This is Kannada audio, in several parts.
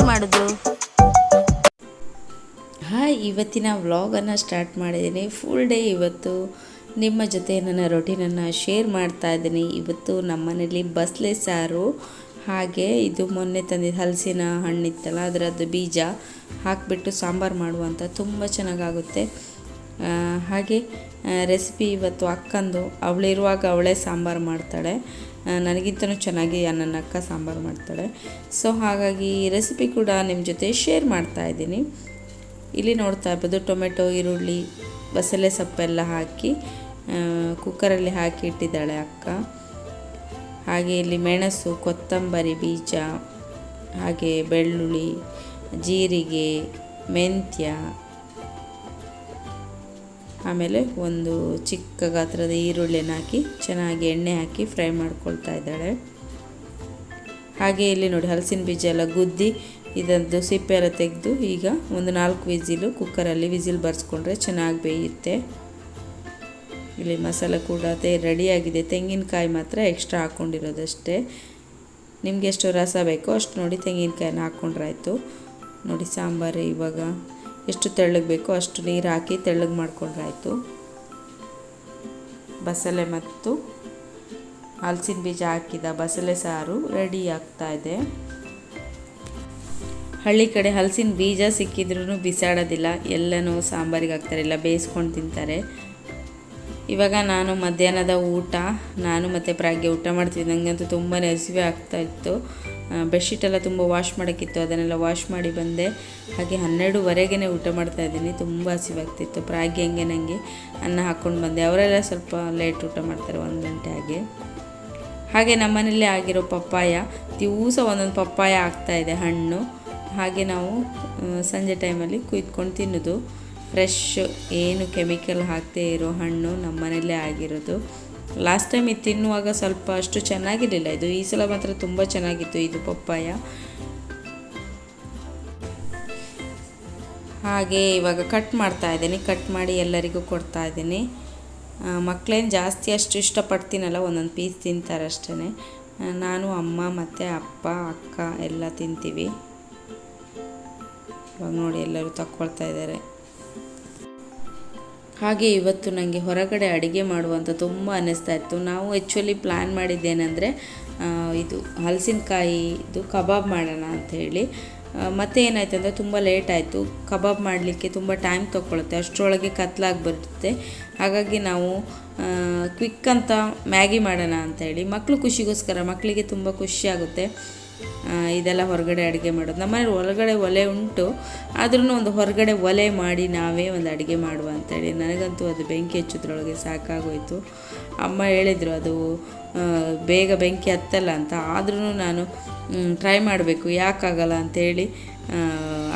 ಯಾರು ಮಾಡೋದು? ಹಾಯ್, ಇವತ್ತಿನ ವ್ಲಾಗನ್ನು ಸ್ಟಾರ್ಟ್ ಮಾಡಿದ್ದೀನಿ. ಫುಲ್ ಡೇ ಇವತ್ತು. ನಿಮ್ಮ ಜೊತೆ ನನ್ನ ರೊಟೀನನ್ನು ಶೇರ್ ಮಾಡ್ತಾ ಇದ್ದೀನಿ. ಇವತ್ತು ನಮ್ಮ ಮನೇಲಿ ಬಸ್ಲೆ ಸಾರು, ಹಾಗೆ ಇದು ಮೊನ್ನೆ ತಂದಿದ್ದ ಹಲಸಿನ ಹಣ್ಣಿತ್ತಲ್ಲ, ಅದರದ್ದು ಬೀಜ ಹಾಕಿಬಿಟ್ಟು ಸಾಂಬಾರು ಮಾಡುವಂಥ ತುಂಬ ಚೆನ್ನಾಗಾಗುತ್ತೆ. ಹಾಗೆ ರೆಸಿಪಿ ಇವತ್ತು ಅಕ್ಕಂದು ಅವಳಿರುವಾಗ ಅವಳೇ ಸಾಂಬಾರು ಮಾಡ್ತಾಳೆ. ನನಗಿಂತಲೂ ಚೆನ್ನಾಗಿ ನನ್ನ ಅಕ್ಕ ಸಾಂಬಾರು ಮಾಡ್ತಾಳೆ. ಸೊ ಹಾಗಾಗಿ ಈ ರೆಸಿಪಿ ಕೂಡ ನಿಮ್ಮ ಜೊತೆ ಶೇರ್ ಮಾಡ್ತಾ ಇದ್ದೀನಿ. ಇಲ್ಲಿ ನೋಡ್ತಾ ಇರ್ಬೋದು, ಟೊಮೆಟೊ, ಈರುಳ್ಳಿ, ಬಸಳೆ ಸೊಪ್ಪೆಲ್ಲ ಹಾಕಿ ಕುಕ್ಕರಲ್ಲಿ ಹಾಕಿ ಇಟ್ಟಿದ್ದಾಳೆ ಅಕ್ಕ. ಹಾಗೆ ಇಲ್ಲಿ ಮೆಣಸು, ಕೊತ್ತಂಬರಿ ಬೀಜ, ಹಾಗೆ ಬೆಳ್ಳುಳ್ಳಿ, ಜೀರಿಗೆ, ಮೆಂತ್ಯ ಆಮೇಲೆ ಒಂದು ಚಿಕ್ಕ ಗಾತ್ರದ ಈರುಳ್ಳಿನ ಹಾಕಿ, ಚೆನ್ನಾಗಿ ಎಣ್ಣೆ ಹಾಕಿ ಫ್ರೈ ಮಾಡ್ಕೊಳ್ತಾ ಇದ್ದಾಳೆ. ಹಾಗೆ ಇಲ್ಲಿ ನೋಡಿ, ಹಲಸಿನ ಬೀಜ ಎಲ್ಲ ಗುದ್ದಿ ಇದರದ್ದು ಸಿಪ್ಪೆ ಎಲ್ಲ ತೆಗೆದು ಈಗ ಒಂದು ನಾಲ್ಕು ವಿಸಿಲು ಕುಕ್ಕರಲ್ಲಿ ವಿಸಿಲ್ ಬರ್ಸ್ಕೊಂಡ್ರೆ ಚೆನ್ನಾಗಿ ಬೇಯುತ್ತೆ. ಇಲ್ಲಿ ಮಸಾಲೆ ಕೂಡ ಅದೇ ರೆಡಿಯಾಗಿದೆ. ತೆಂಗಿನಕಾಯಿ ಮಾತ್ರ ಎಕ್ಸ್ಟ್ರಾ ಹಾಕ್ಕೊಂಡಿರೋದಷ್ಟೇ ನಿಮಗೆ ಎಷ್ಟು ರಸ ಬೇಕೋ ಅಷ್ಟು ನೋಡಿ ತೆಂಗಿನಕಾಯಿನ ಹಾಕ್ಕೊಂಡ್ರಾಯ್ತು ನೋಡಿ ಸಾಂಬಾರು ಇವಾಗ. ಎಷ್ಟು ತೆಳ್ಳಗೆ ಬೇಕೋ ಅಷ್ಟು ನೀರು ಹಾಕಿ ತೆಳ್ಳಗೆ ಮಾಡ್ಕೊಂಡ್ರಾಯ್ತು. ಬಸಳೆ ಮತ್ತು ಹಲಸಿನ ಬೀಜ ಹಾಕಿದ ಬಸಳೆ ಸಾರು ರೆಡಿ ಆಗ್ತಾ ಇದೆ. ಹಳ್ಳಿ ಕಡೆ ಹಲಸಿನ ಬೀಜ ಸಿಕ್ಕಿದ್ರೂ ಬಿಸಾಡೋದಿಲ್ಲ, ಎಲ್ಲನೂ ಸಾಂಬಾರಿಗೆ ಹಾಕ್ತಾರೆ, ಇಲ್ಲ ಬೇಯಿಸ್ಕೊಂಡು ತಿಂತಾರೆ. ಇವಾಗ ನಾನು ಮಧ್ಯಾಹ್ನದ ಊಟ, ನಾನು ಮತ್ತು ಪ್ರಾಗ್ಯ ಊಟ ಮಾಡ್ತಿದ್ದೆ ನನಗಂತೂ ತುಂಬಾ ಹಸಿವೆ ಆಗ್ತಾ ಇತ್ತು ಬೆಡ್ಶೀಟ್ ಎಲ್ಲ ತುಂಬ ವಾಶ್ ಮಾಡೋಕ್ಕಿತ್ತು, ಅದನ್ನೆಲ್ಲ ವಾಶ್ ಮಾಡಿ ಬಂದೆ. ಹಾಗೆ ಹನ್ನೆರಡುವರೆಗೇ ಊಟ ಮಾಡ್ತಾ ಇದ್ದೀನಿ. ತುಂಬ ಹಸಿವಾಗ್ತಿತ್ತು. ಪ್ರಾಗಿ ಹಂಗೆ ನನಗೆ ಅನ್ನ ಹಾಕ್ಕೊಂಡು ಬಂದೆ. ಅವರೆಲ್ಲ ಸ್ವಲ್ಪ ಲೇಟ್ ಊಟ ಮಾಡ್ತಾರೆ ಒಂದು ಗಂಟೆ ಹಾಗೆ. ಹಾಗೆ ನಮ್ಮನೇಲಿ ಆಗಿರೋ ಪಪ್ಪಾಯ, ದಿವಸ ಒಂದೊಂದು ಪಪ್ಪಾಯ ಆಗ್ತಾಯಿದೆ ಹಣ್ಣು. ಹಾಗೆ ನಾವು ಸಂಜೆ ಟೈಮಲ್ಲಿ ಕುಯ್ದುಕೊಂಡು ತಿನ್ನೋದು. ಫ್ರೆಶ್ ಏನು ಕೆಮಿಕಲ್ ಹಾಕದೇ ಇರೋ ಹಣ್ಣು ನಮ್ಮನೇಲೇ ಆಗಿರೋದು. ಲಾಸ್ಟ್ ಟೈಮ್ ಇದು ತಿನ್ನುವಾಗ ಸ್ವಲ್ಪ ಅಷ್ಟು ಚೆನ್ನಾಗಿರಲಿಲ್ಲ. ಇದು ಈ ಸಲ ಮಾತ್ರ ತುಂಬ ಚೆನ್ನಾಗಿತ್ತು ಇದು ಪಪ್ಪಾಯ. ಹಾಗೆ ಇವಾಗ ಕಟ್ ಮಾಡ್ತಾ ಇದ್ದೀನಿ. ಕಟ್ ಮಾಡಿ ಎಲ್ಲರಿಗೂ ಕೊಡ್ತಾ ಇದ್ದೀನಿ. ಮಕ್ಕಳೇನು ಜಾಸ್ತಿ ಅಷ್ಟು ಇಷ್ಟಪಡ್ತೀನಲ್ಲ, ಒಂದೊಂದು ಪೀಸ್ ತಿಂತಾರೆ ಅಷ್ಟೇ ನಾನು ಅಮ್ಮ ಮತ್ತು ಅಪ್ಪ, ಅಕ್ಕ ಎಲ್ಲ ತಿಂತೀವಿ. ಇವಾಗ ನೋಡಿ ಎಲ್ಲರೂ ತಕ್ಕೊಳ್ತಾ ಇದ್ದಾರೆ. ಹಾಗೆ ಇವತ್ತು ನನಗೆ ಹೊರಗಡೆ ಅಡುಗೆ ಮಾಡುವಂತ ತುಂಬ ಅನ್ನಿಸ್ತಾ ಇತ್ತು. ನಾವು ಆ್ಯಕ್ಚುಲಿ ಪ್ಲ್ಯಾನ್ ಮಾಡಿದ್ದೇನೆಂದರೆ ಇದು ಹಲಸಿನಕಾಯಿದು ಕಬಾಬ್ ಮಾಡೋಣ ಅಂತ ಹೇಳಿ. ಮತ್ತೆ ಏನಾಯ್ತು ಅಂದರೆ ತುಂಬ ಲೇಟ್ ಆಯಿತು. ಕಬಾಬ್ ಮಾಡಲಿಕ್ಕೆ ತುಂಬ ಟೈಮ್ ತೊಗೊಳುತ್ತೆ ಅಷ್ಟರೊಳಗೆ ಕತ್ಲಾಗಿ ಬರುತ್ತೆ. ಹಾಗಾಗಿ ನಾವು ಕ್ವಿಕ್ ಅಂತ ಮ್ಯಾಗಿ ಮಾಡೋಣ ಅಂತ ಹೇಳಿ. ಮಕ್ಕಳು ಖುಷಿಗೋಸ್ಕರ ಮಕ್ಕಳಿಗೆ ತುಂಬ ಖುಷಿ ಆಗುತ್ತೆ. ಆ, ಇದೆಲ್ಲ ಹೊರಗಡೆ ಅಡುಗೆ ಮಾಡೋದು. ನಮ್ಮನೇಲಿ ಒಳಗಡೆ ಒಲೆ ಉಂಟು ಆದ್ರೂ ಒಂದು ಹೊರಗಡೆ ಒಲೆ ಮಾಡಿ ನಾವೇ ಒಂದು ಅಡುಗೆ ಮಾಡುವ ಅಂತೇಳಿ. ನನಗಂತೂ ಅದು ಬೆಂಕಿ ಹಚ್ಚೋದ್ರೊಳಗೆ ಸಾಕಾಗೋಯಿತು. ಅಮ್ಮ ಹೇಳಿದರು ಅದು ಬೇಗ ಬೆಂಕಿ ಹತ್ತಲ್ಲ ಅಂತ. ಆದ್ರೂ ನಾನು ಟ್ರೈ ಮಾಡಬೇಕು. ಯಾಕಾಗಲ್ಲ ಅಂತೇಳಿ ಆ,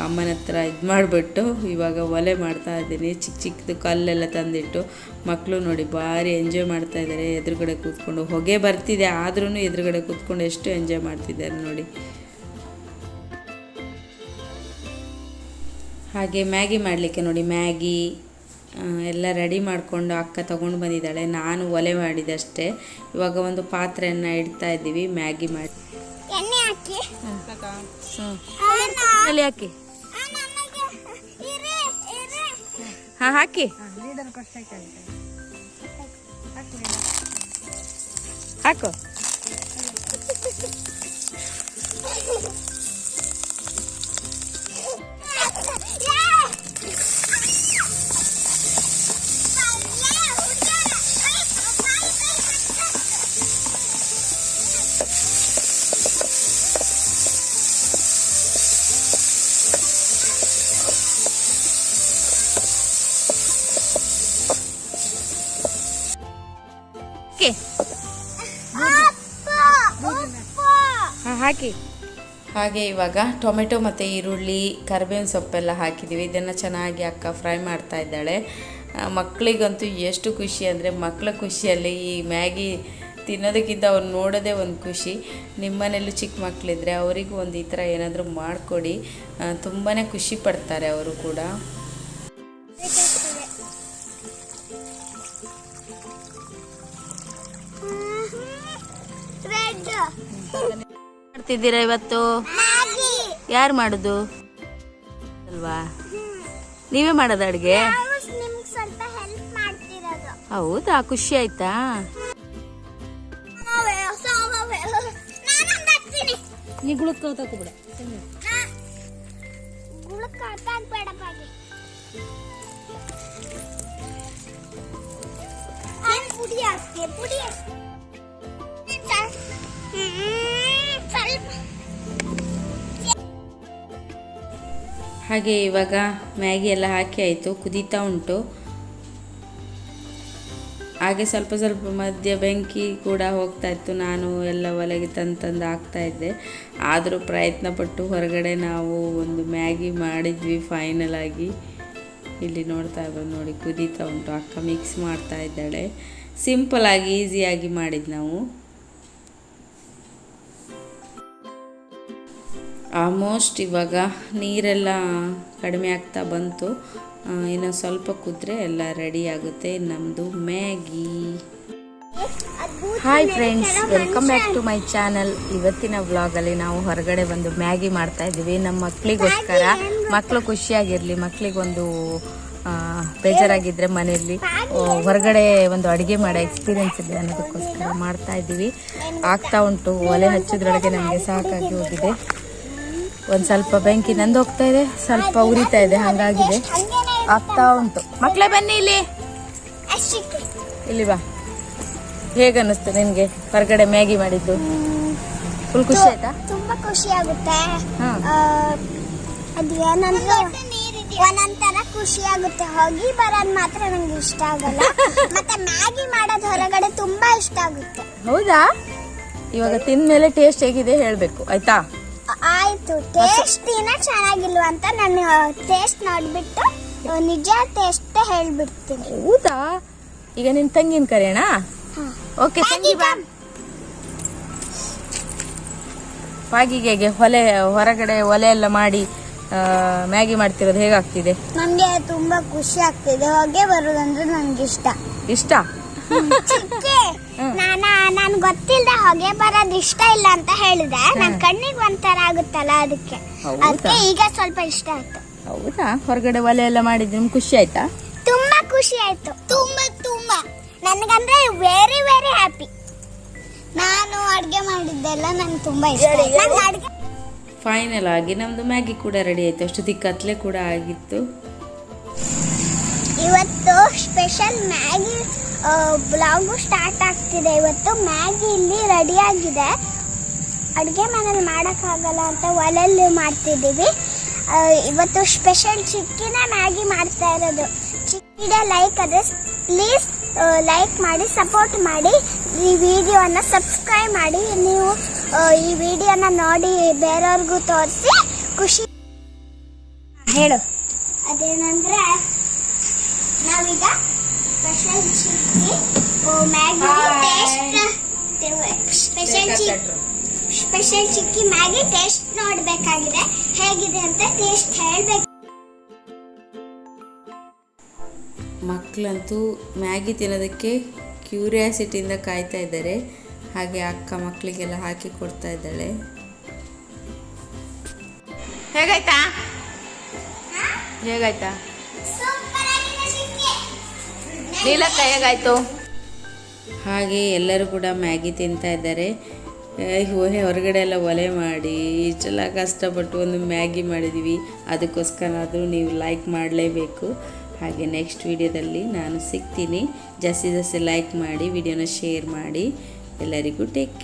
ಅಮ್ಮನ ಹತ್ರ ಇದು ಮಾಡಿಬಿಟ್ಟು ಇವಾಗ ಒಲೆ ಮಾಡ್ತಾ ಇದ್ದೀನಿ. ಚಿಕ್ಕ ಚಿಕ್ಕದು ಕಲ್ಲೆಲ್ಲ ತಂದಿಟ್ಟು ಮಕ್ಕಳು ನೋಡಿ ಭಾರಿ ಎಂಜಾಯ್ ಮಾಡ್ತಾ ಇದ್ದಾರೆ. ಎದುರುಗಡೆ ಕೂತ್ಕೊಂಡು ಹೊಗೆ ಬರ್ತಿದೆ ಆದ್ರೂ ಎದುರುಗಡೆ ಕೂತ್ಕೊಂಡು ಎಷ್ಟು ಎಂಜಾಯ್ ಮಾಡ್ತಿದ್ದಾರೆ ನೋಡಿ. ಹಾಗೆ ಮ್ಯಾಗಿ ಮಾಡಲಿಕ್ಕೆ ನೋಡಿ, ಮ್ಯಾಗಿ ಎಲ್ಲ ರೆಡಿ ಮಾಡಿಕೊಂಡು ಅಕ್ಕ ತಗೊಂಡು ಬಂದಿದ್ದಾಳೆ. ನಾನು ಒಲೆ ಮಾಡಿದಷ್ಟೇ ಇವಾಗ ಒಂದು ಪಾತ್ರೆಯನ್ನು ಇಡ್ತಾ ಇದ್ದೀವಿ, ಮ್ಯಾಗಿ ಮಾಡಿ. ಹಾಕಿ. ಅಲ್ಲಿ ಹಾಕಿ? ಹಾಂ ಹಾಕಿ. ಹಾಕು. ಹಾಕಿ. ಹಾಕಿ. ಹಾಗೆ ಇವಾಗ ಟೊಮೆಟೊ ಮತ್ತು ಈರುಳ್ಳಿ ಕರಿಬೇವಿನ ಸೊಪ್ಪೆಲ್ಲ ಹಾಕಿದ್ದೀವಿ. ಇದನ್ನು ಚೆನ್ನಾಗಿ ಅಕ್ಕ ಫ್ರೈ ಮಾಡ್ತಾ ಇದ್ದಾಳೆ. ಮಕ್ಕಳಿಗಂತೂ ಎಷ್ಟು ಖುಷಿ ಅಂದರೆ ಮಕ್ಕಳ ಖುಷಿಯಲ್ಲಿ ಈ ಮ್ಯಾಗಿ ತಿನ್ನೋದಕ್ಕಿಂತ ಅವ್ರು ನೋಡೋದೇ ಒಂದು ಖುಷಿ. ನಿಮ್ಮನೇಲೂ ಚಿಕ್ಕ ಮಕ್ಕಳಿದ್ರೆ ಅವರಿಗೂ ಒಂದು ಈ ಥರ ಏನಾದರೂ ಮಾಡಿಕೊಡಿ. ತುಂಬಾ ಖುಷಿ ಪಡ್ತಾರೆ ಅವರು ಕೂಡ. ರೆಡ್ ಮಾಡ್ತಿದ್ದೀರಾ ಇವತ್ತು? ಯಾರು ಮಾಡುದು? ಅಲ್ವಾ? ನೀವೇ ಮಾಡೋದು ಅಡುಗೆ? ಹೌದಾ? ಖುಷಿ ಆಯ್ತಾ? ಪುಡಿ ಪುಡಿ ಹಾಗೆ ಇವಾಗ ಮ್ಯಾಗಿ ಎಲ್ಲ ಹಾಕಿ ಆಯಿತು, ಕುದೀತಾ ಉಂಟು. ಹಾಗೆ ಸ್ವಲ್ಪ ಸ್ವಲ್ಪ ಮಧ್ಯ ಬೆಂಕಿ ಕೂಡ ಹೋಗ್ತಾ ಇತ್ತು, ನಾನು ಎಲ್ಲ ಒಲೆಗೆ ತಂದು ತಂದು ಹಾಕ್ತಾ ಇದ್ದೆ. ಆದರೂ ಪ್ರಯತ್ನ ಪಟ್ಟು ಹೊರಗಡೆ ನಾವು ಒಂದು ಮ್ಯಾಗಿ ಮಾಡಿದ್ವಿ ಫೈನಲ್ ಆಗಿ. ಇಲ್ಲಿ ನೋಡ್ತಾ ಇರ್ಬೋದು ನೋಡಿ, ಕುದೀತಾ ಉಂಟು, ಅಕ್ಕ ಮಿಕ್ಸ್ ಮಾಡ್ತಾ ಇದ್ದಾಳೆ. ಸಿಂಪಲ್ ಆಗಿ ಈಸಿಯಾಗಿ ಮಾಡಿದ್ದು ನಾವು. ಆಲ್ಮೋಸ್ಟ್ ಇವಾಗ ನೀರೆಲ್ಲ ಕಡಿಮೆ ಆಗ್ತಾ ಬಂತು. ಇನ್ನು ಸ್ವಲ್ಪ ಕುದ್ರೆ ಎಲ್ಲ ರೆಡಿ ಆಗುತ್ತೆ. ನಮ್ಮದು Maggi. Hi friends welcome back to my channel ಇವತ್ತಿನ ವ್ಲಾಗಲ್ಲಿ ನಾವು ಹೊರಗಡೆ ಬಂದು ಮ್ಯಾಗಿ ಮಾಡ್ತಾ ಇದ್ದೀವಿ. ನಮ್ಮ ಮಕ್ಕಳಿಗೋಸ್ಕರ ಮಕ್ಕಳು ಖುಷಿಯಾಗಿರಲಿ ಮಕ್ಕಳಿಗೊಂದು ಬೇಜಾರಾಗಿದ್ದರೆ ಮನೆಯಲ್ಲಿ ಹೊರಗಡೆ ಒಂದು ಅಡುಗೆ ಮಾಡೋ ಎಕ್ಸ್ಪೀರಿಯೆನ್ಸ್ ಇದೆ ಅನ್ನೋದಕ್ಕೋಸ್ಕರ ಮಾಡ್ತಾ ಇದ್ದೀವಿ. ಆಗ್ತಾ ಉಂಟು, ಒಲೆ ಹಚ್ಚಿದ್ರೊಳಗೆ ನಮಗೆ ಸಾಕಾಗಿ ಹೋಗಿದೆ. ಒಂದು ಸ್ವಲ್ಪ ಬೆಂಕಿ ನಂದು ಹೋಗ್ತಾ ಇದೆ ಸ್ವಲ್ಪ ಉರಿತಾ ಇದೆ ಹಾಗಾಗಿದೆ. ಆಗ್ತಾ ಉಂಟು. ಮಕ್ಕಳೇ ಬನ್ನಿ ಇಲ್ಲಿ. ಇಲ್ಲಿ ಬಾ. ಹೇಗೆ ಅನ್ನಿಸ್ತು ನಿನಗೆ? ಹೊರಗಡೆ ಮ್ಯಾಗಿ ಮಾಡಿದ್ದು? ಫುಲ್ ಖುಷಿ ಆಯ್ತಾ? ತುಂಬಾ ಖುಷಿ ಆಗುತ್ತೆ. ಅದು ಏನಂದ್ರೆ ಒಂದೊಂಥರ ಖುಷಿ ಆಗುತ್ತೆ. ಹೋಗಿ ಬರೋದ್ ಮಾತ್ರ ನಂಗೆ ಇಷ್ಟ ಆಗಲ್ಲ. ಮತ್ತೆ ಮ್ಯಾಗಿ ಮಾಡೋದು ಹೊರಗಡೆ ತುಂಬಾ ಇಷ್ಟ ಆಗುತ್ತೆ. ಹೌದಾ? ಇವಾಗ ತಿಂದ್ಮೇಲೆ ಟೇಸ್ಟ್ ಹೇಗಿದೆ ಹೇಳಬೇಕು ಆಯ್ತಾ? ಆಯ್ತು. ಟೇಸ್ಟ್ ದಿನ ಚೆನ್ನಾಗಿಲ್ವ ಅಂತ ನಾನು ಟೇಸ್ಟ್ ನೋಡ್ಬಿಟ್ಟು ನಿಜ ಟೇಸ್ಟ್ ಹೇಳ್ಬಿಡ್ತೀನಿ. ಹೌದಾ? ಈಗ ನಿನ್ ತಂಗಿನ ಕರೆಯೋಣ. ಓಕೆ ತಂಗಿ ಬಾ. ಪಾಗಿಗೆ ಹೊಲೆ ಹೊರಗಡೆ ಒಲೆ ಎಲ್ಲ ಮಾಡಿ ಮ್ಯಾಗಿ ಮಾಡ್ತಿರೋದು ಹೇಗಾಗ್ತಿದೆ? ನನಗೆ ತುಂಬಾ ಖುಷಿ ಆಗ್ತಿದೆ. ಹೊಗೆ ಬರೋದಂದ್ರೆ ನನಗೆ ಇಷ್ಟ ಇಷ್ಟ? ಚಿಕ್ಕೆ ನಾನ ನನ್ ಗೊತ್ತಿಲ್ಲದೆ ಹೊಗೆ ಬರೋದ್ ಇಷ್ಟ ಇಲ್ಲ ಅಂತ ಹೇಳಿದೆ. ನನ್ ಕಣ್ಣಿಗೆ ಒಂಥರ ಆಗುತ್ತಲ್ಲ ಅದಕ್ಕೆ? ಅದಕ್ಕೆ ಈಗ ಸ್ವಲ್ಪ ಇಷ್ಟ ಆಯ್ತು. ಹೌದಾ? ಹೊರಗಡೆ ಒಲೆ ಎಲ್ಲ ಮಾಡಿದ್ರೆ ನಿಮ್ಗೆ ಖುಷಿ ಆಯ್ತಾ? ತುಂಬಾ ಖುಷಿ ಆಯ್ತು. ತುಂಬಾ ತುಂಬಾ. ನನ್ಗಂದ್ರೆ ವೆರಿ ವೆರಿ ಹ್ಯಾಪಿ ನಾನು ಅಡುಗೆ ಮಾಡಿದ್ದೆಲ್ಲ ನನಗೆ ತುಂಬಾ ಇಷ್ಟ ಆಯ್ತು. ನಂಗ್ ಅಡ್ಗೆ ಫೈನಲ್ ಆಗಿ ನಮ್ದು ಮ್ಯಾಗಿ ಕೂಡ ರೆಡಿ ಆಯ್ತು. ಅಷ್ಟೊತ್ತಿಗೆ ಕತ್ಲೆ ಕೂಡ ಆಗಿತ್ತು. ಇವತ್ತು ಸ್ಪೆಷಲ್ ಮ್ಯಾಗಿ ಬ್ಲಾಗು ಸ್ಟಾರ್ಟ್ ಆಗ್ತಿದೆ. ಇವತ್ತು ಮ್ಯಾಗಿ ಇಲ್ಲಿ ರೆಡಿ ಆಗಿದೆ. ಅಡುಗೆ ಮನೇಲಿ ಮಾಡೋಕ್ಕಾಗಲ್ಲ ಅಂತ ಒಲೆಯಲ್ಲಿ ಮಾಡ್ತಿದ್ದೀವಿ. ಇವತ್ತು ಸ್ಪೆಷಲ್ ಚಿಕ್ಕಿನ ಮ್ಯಾಗಿ ಮಾಡ್ತಾ ಇರೋದು. ಚಿಕ್ಕಿಡೆ ಲೈಕ್ ಅದೇ ಪ್ಲೀಸ್ ಲೈಕ್ ಮಾಡಿ ಸಪೋರ್ಟ್ ಮಾಡಿ. ಈ ವಿಡಿಯೋನ ಸಬ್ಸ್ಕ್ರೈಬ್ ಮಾಡಿ. ನೀವು ಈ ವಿಡಿಯೋನ ನೋಡಿ ಬೇರೆಯವ್ರಿಗೂ ತೋರಿಸಿ ಖುಷಿ. ಹೇಳು. ಅದೇನಂದ್ರೆ ನಾವೀಗ ಸ್ಪೆಷಲ್ ಚಿಕ್ಕಿ ಮ್ಯಾಗಿ ಟೇಸ್ಟ್ ಸ್ಪೆಷಲ್ ಚಿಕ್ಕಿ ಸ್ಪೆಷಲ್ ಚಿಕ್ಕಿ ಮ್ಯಾಗಿ ಟೇಸ್ಟ್ ನೋಡ್ಬೇಕಾಗಿದೆ. ಹೇಗಿದೆ ಅಂತ ಟೇಸ್ಟ್ ಹೇಳ್ಬೇಕು. ಮಕ್ಕಳಂತೂ ಮ್ಯಾಗಿ ತಿನ್ನೋದಕ್ಕೆ ಕ್ಯೂರಿಯಾಸಿಟಿಯಿಂದ ಕಾಯ್ತಾ ಇದ್ದಾರೆ. ಹಾಗೆ ಅಕ್ಕ ಮಕ್ಕಳಿಗೆಲ್ಲ ಹಾಕಿ ಕೊಡ್ತಾ ಇದ್ದಾಳೆ. ಹೇಗಾಯ್ತಾ? ಹೇಗಾಯ್ತಾ? ಹೇಗಾಯ್ತು ಹಾಗೆ ಎಲ್ಲರೂ ಕೂಡ ಮ್ಯಾಗಿ ತಿಂತಾ ಇದ್ದಾರೆ. ಹೊರಗಡೆ ಎಲ್ಲ ಒಲೆ ಮಾಡಿ, ಇಷ್ಟೆಲ್ಲ ಕಷ್ಟಪಟ್ಟು ಒಂದು ಮ್ಯಾಗಿ ಮಾಡಿದ್ವಿ. ಅದಕ್ಕೋಸ್ಕರ ನೀವು ಲೈಕ್ ಮಾಡಲೇಬೇಕು. ಹಾಗೆ ನೆಕ್ಸ್ಟ್ ವಿಡಿಯೋದಲ್ಲಿ ನಾನು ಸಿಗ್ತೀನಿ. ಜಾಸ್ತಿ ಜಾಸ್ತಿ ಲೈಕ್ ಮಾಡಿ ವಿಡಿಯೋನ ಶೇರ್ ಮಾಡಿ. ಎಲ್ಲರಿಗೂ ಟೇಕ್ ಕೇರ್